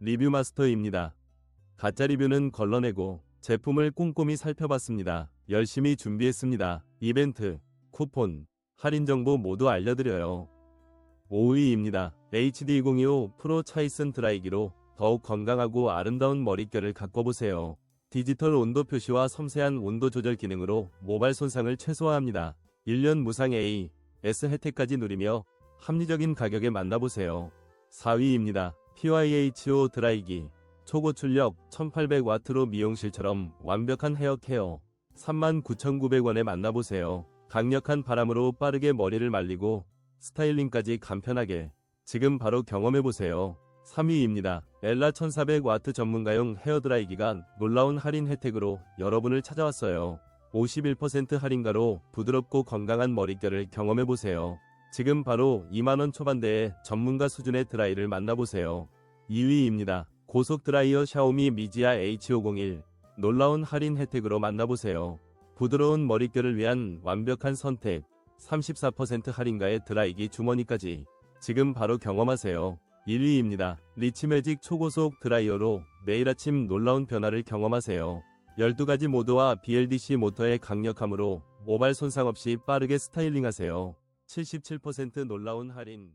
리뷰 마스터입니다. 가짜 리뷰는 걸러내고 제품을 꼼꼼히 살펴봤습니다. 열심히 준비했습니다. 이벤트, 쿠폰, 할인 정보 모두 알려드려요. 5위입니다. HD2025 프로 차이슨 드라이기로 더욱 건강하고 아름다운 머릿결을 가꿔보세요. 디지털 온도 표시와 섬세한 온도 조절 기능으로 모발 손상을 최소화합니다. 1년 무상 A, S 혜택까지 누리며 합리적인 가격에 만나보세요. 4위입니다. PYHO 드라이기. 초고 출력 1800와트로 미용실처럼 완벽한 헤어 케어. 39,900원에 만나보세요. 강력한 바람으로 빠르게 머리를 말리고 스타일링까지 간편하게. 지금 바로 경험해보세요. 3위입니다. 엘라 1400와트 전문가용 헤어드라이기가 놀라운 할인 혜택으로 여러분을 찾아왔어요. 51% 할인가로 부드럽고 건강한 머릿결을 경험해보세요. 지금 바로 2만원 초반대의 전문가 수준의 드라이를 만나보세요. 2위입니다. 고속 드라이어 샤오미 미지아 H501 놀라운 할인 혜택으로 만나보세요. 부드러운 머릿결을 위한 완벽한 선택 34% 할인가의 드라이기 주머니까지 지금 바로 경험하세요. 1위입니다. 리치매직 초고속 드라이어로 매일 아침 놀라운 변화를 경험하세요. 12가지 모드와 BLDC 모터의 강력함으로 모발 손상 없이 빠르게 스타일링하세요. 77% 놀라운 할인